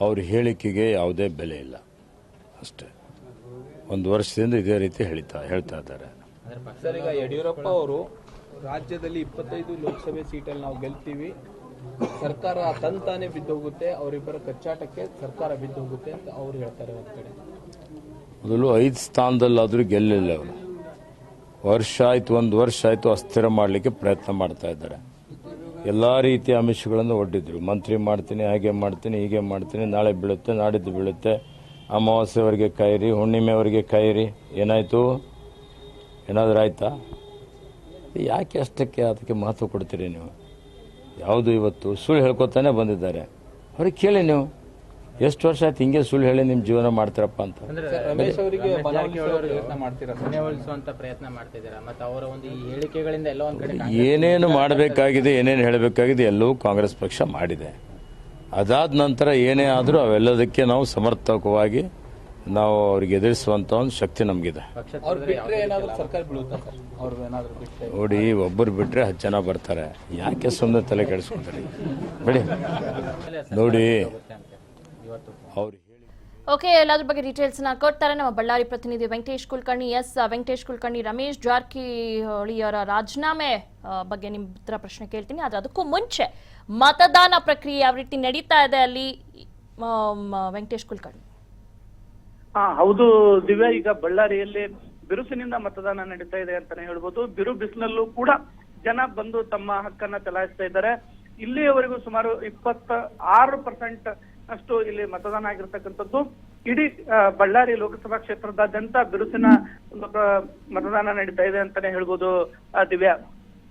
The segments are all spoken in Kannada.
ಅವ್ರ ಹೇಳಿಕೆಗೆ ಯಾವುದೇ ಬೆಲೆ ಇಲ್ಲ. ಅಷ್ಟೇ. ಒಂದು ವರ್ಷದಿಂದ ಇದೇ ರೀತಿ ಹೇಳ್ತಾ ಹೇಳ್ತಾ ಇದ್ದಾರೆ. ಸರ್ ಈಗ ಯಡಿಯೂರಪ್ಪ ಅವರು ರಾಜ್ಯದಲ್ಲಿ ಇಪ್ಪತ್ತೈದು ಲೋಕಸಭೆ ಸೀಟಲ್ಲಿ ನಾವು ಗೆಲ್ತೀವಿ. ಸರ್ಕಾರ ತಂತಾನೆ ಬಿದ್ದೋಗುತ್ತೆ ಅವರಿಬ್ಬರ ಕಚ್ಚಾಟಕ್ಕೆ ಸರ್ಕಾರ ಬಿದ್ದೋಗುತ್ತೆ ಅಂತ ಅವ್ರು ಹೇಳ್ತಾರೆ ಒಂದ್ ಕಡೆ. ಮೊದಲು ಐದು ಸ್ಥಾನದಲ್ಲಾದರೂ ಗೆಲ್ಲಿಲ್ಲ ಅವರು. ವರ್ಷ ಆಯ್ತು ಒಂದು ವರ್ಷ ಆಯ್ತು ಅಸ್ಥಿರ ಮಾಡಲಿಕ್ಕೆ ಪ್ರಯತ್ನ ಮಾಡ್ತಾ ಇದ್ದಾರೆ. ಎಲ್ಲ ರೀತಿಯ ಅಮಿಷಗಳನ್ನು ಒಡ್ಡಿದ್ರು. ಮಂತ್ರಿ ಮಾಡ್ತೀನಿ, ಹಾಗೆ ಮಾಡ್ತೀನಿ, ಹೀಗೆ ಮಾಡ್ತೀನಿ, ನಾಳೆ ಬೀಳುತ್ತೆ, ನಾಡಿದ್ದು ಬೀಳುತ್ತೆ. ಅಮಾವಾಸ್ಯವರೆಗೆ ಕಾಯಿರಿ ಹುಣ್ಣಿಮೆವರೆಗೆ ಕಾಯಿರಿ ಏನಾಯ್ತು? ಏನಾದರೂ ಆಯ್ತಾ? ಯಾಕೆ ಅಷ್ಟಕ್ಕೆ ಅದಕ್ಕೆ ಮಹತ್ವ ಕೊಡ್ತೀರಿ ನೀವು? ಯಾವುದು ಇವತ್ತು? ಸುಳ್ಳು ಹೇಳ್ಕೊತಾನೆ ಬಂದಿದ್ದಾರೆ. ಅವ್ರಿಗೆ ಕೇಳಿ ನೀವು. ಎಷ್ಟು ವರ್ಷ ಆಯ್ತು ಹಿಂಗೆ ಸುಳ್ಳು ಹೇಳಿ ನಿಮ್ಮ ಜೀವನ ಮಾಡ್ತೀರಪ್ಪ ಅಂತ? ಸರ್, ರಮೇಶ್ ಅವರಿಗೆ ಮನವೊಲಿಸುವ ಪ್ರಯತ್ನ ಮಾಡ್ತೀರಾ ಸರ್? ಮನೆವೊಲಿಸುವಂತ ಪ್ರಯತ್ನ ಮಾಡ್ತಿದ್ದೀರಾ? ಮತ್ತೆ ಅವರ ಒಂದು ಈ ಹೇಳಿಕೆಗಳಿಂದ ಎಲ್ಲ ಒಂದ್ ಕಡೆ ಏನೇನು ಮಾಡಬೇಕಾಗಿದೆ ಏನೇನು ಹೇಳಬೇಕಾಗಿದೆ ಎಲ್ಲವೂ ಕಾಂಗ್ರೆಸ್ ಪಕ್ಷ ಮಾಡಿದೆ. ಅದಾದ ನಂತರ ಏನೇ ಆದರೂ ಅವೆಲ್ಲದಕ್ಕೆ ನಾವು ಸಮರ್ಥಕವಾಗಿ ನಾವು ಅವ್ರಿಗೆ ಎದುರಿಸುವಂಥ ಒಂದು ಶಕ್ತಿ ನಮಗಿದೆ. ನೋಡಿ ಒಬ್ಬರು ಬಿಟ್ಟರೆ ಹತ್ತು ಜನ ಬರ್ತಾರೆ. ಯಾಕೆ ಸುಮ್ಮನೆ ತಲೆ ಕೆಡಿಸ್ಕೊತಾರೆ ಬಿಡಿ. ನೋಡಿ ಅವ್ರು ಹೇಳಿ. ಓಕೆ ಎಲ್ಲದ್ರ ಬಗ್ಗೆ ಡೀಟೇಲ್ಸ್ನ ಕೊಡ್ತಾರೆ. ನಮ್ಮ ಬಳ್ಳಾರಿ ಪ್ರತಿನಿಧಿ ವೆಂಕಟೇಶ್ ಕುಲಕರ್ಣಿ ಎಸ್ ವೆಂಕಟೇಶ್ ಕುಲಕರ್ಣಿ ರಮೇಶ್ ಜಾರಕಿಹೊಳಿಯವರ ರಾಜೀನಾಮೆ ಬಗ್ಗೆ ನಿಮ್ಮ ಹತ್ರ ಪ್ರಶ್ನೆ ಕೇಳ್ತೀನಿ. ಆದ್ರೆ ಅದಕ್ಕೂ ಮುಂಚೆ ಮತದಾನ ಪ್ರಕ್ರಿಯೆ ಯಾವ ರೀತಿ ನಡೀತಾ ಇದೆ ಅಲ್ಲಿ ವೆಂಕಟೇಶ್ ಕುಲಕರ್ಣಿ? ಹಾ ಹೌದು ದಿವ್ಯಾ ಈಗ ಬಳ್ಳಾರಿಯಲ್ಲಿ ಬಿರುಸಿನಿಂದ ಮತದಾನ ನಡೀತಾ ಇದೆ ಅಂತಾನೆ ಹೇಳ್ಬೋದು. ಬಿರು ಬಿಸಿಲಲ್ಲೂ ಕೂಡ ಜನ ಬಂದು ತಮ್ಮ ಹಕ್ಕನ್ನ ಚಲಾಯಿಸ್ತಾ ಇದ್ದಾರೆ. ಇಲ್ಲಿಯವರೆಗೂ ಸುಮಾರು ಇಪ್ಪತ್ತ ಆರು ಪರ್ಸೆಂಟ್ ಅಷ್ಟು ಇಲ್ಲಿ ಮತದಾನ ಆಗಿರ್ತಕ್ಕಂಥದ್ದು. ಇಡೀ ಬಳ್ಳಾರಿ ಲೋಕಸಭಾ ಕ್ಷೇತ್ರದಾದ್ಯಂತ ಬಿರುಸಿನ ಮತದಾನ ನಡೀತಾ ಇದೆ ಅಂತಾನೆ ಹೇಳ್ಬೋದು ದಿವ್ಯಾ.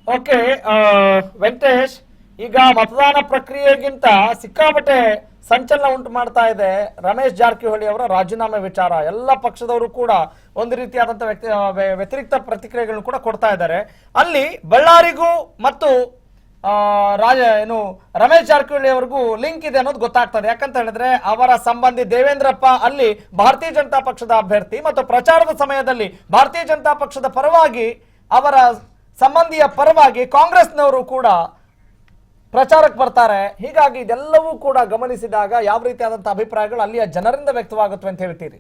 ಓಕೆ ವೆಂಕಟೇಶ್, ಈಗ ಮತದಾನ ಪ್ರಕ್ರಿಯೆಗಿಂತ ಸಿಕ್ಕಾಪಟ್ಟೆ ಸಂಚಲನ ಉಂಟು ಮಾಡ್ತಾ ಇದೆ ರಮೇಶ್ ಜಾರಕಿಹೊಳಿ ಅವರ ರಾಜೀನಾಮೆ ವಿಚಾರ. ಎಲ್ಲ ಪಕ್ಷದವರು ಕೂಡ ಒಂದು ರೀತಿಯಾದಂತಹ ವ್ಯಕ್ತಿ ವ್ಯತಿರಿಕ್ತ ಪ್ರತಿಕ್ರಿಯೆಗಳನ್ನು ಕೂಡ ಕೊಡ್ತಾ ಇದ್ದಾರೆ. ಅಲ್ಲಿ ಬಳ್ಳಾರಿಗೂ ಮತ್ತು ರಾಜ, ಏನು, ರಮೇಶ್ ಜಾರಕಿಹೊಳಿ ಅವ್ರಿಗೂ ಲಿಂಕ್ ಇದೆ ಅನ್ನೋದು ಗೊತ್ತಾಗ್ತದೆ. ಯಾಕಂತ ಹೇಳಿದ್ರೆ ಅವರ ಸಂಬಂಧಿ ದೇವೇಂದ್ರಪ್ಪ ಅಲ್ಲಿ ಭಾರತೀಯ ಜನತಾ ಪಕ್ಷದ ಅಭ್ಯರ್ಥಿ ಮತ್ತು ಪ್ರಚಾರದ ಸಮಯದಲ್ಲಿ ಭಾರತೀಯ ಜನತಾ ಪಕ್ಷದ ಪರವಾಗಿ ಅವರ ಸಂಬಂಧಿಯ ಪರವಾಗಿ ಕಾಂಗ್ರೆಸ್ನವರು ಕೂಡ ಪ್ರಚಾರಕ್ಕೆ ಬರ್ತಾರೆ. ಹೀಗಾಗಿ ಇದೆಲ್ಲವೂ ಕೂಡ ಗಮನಿಸಿದಾಗ ಯಾವ ರೀತಿಯಾದಂತಹ ಅಭಿಪ್ರಾಯಗಳು ಅಲ್ಲಿಯ ಜನರಿಂದ ವ್ಯಕ್ತವಾಗುತ್ತವೆ ಅಂತ ಹೇಳ್ತೀರಿ?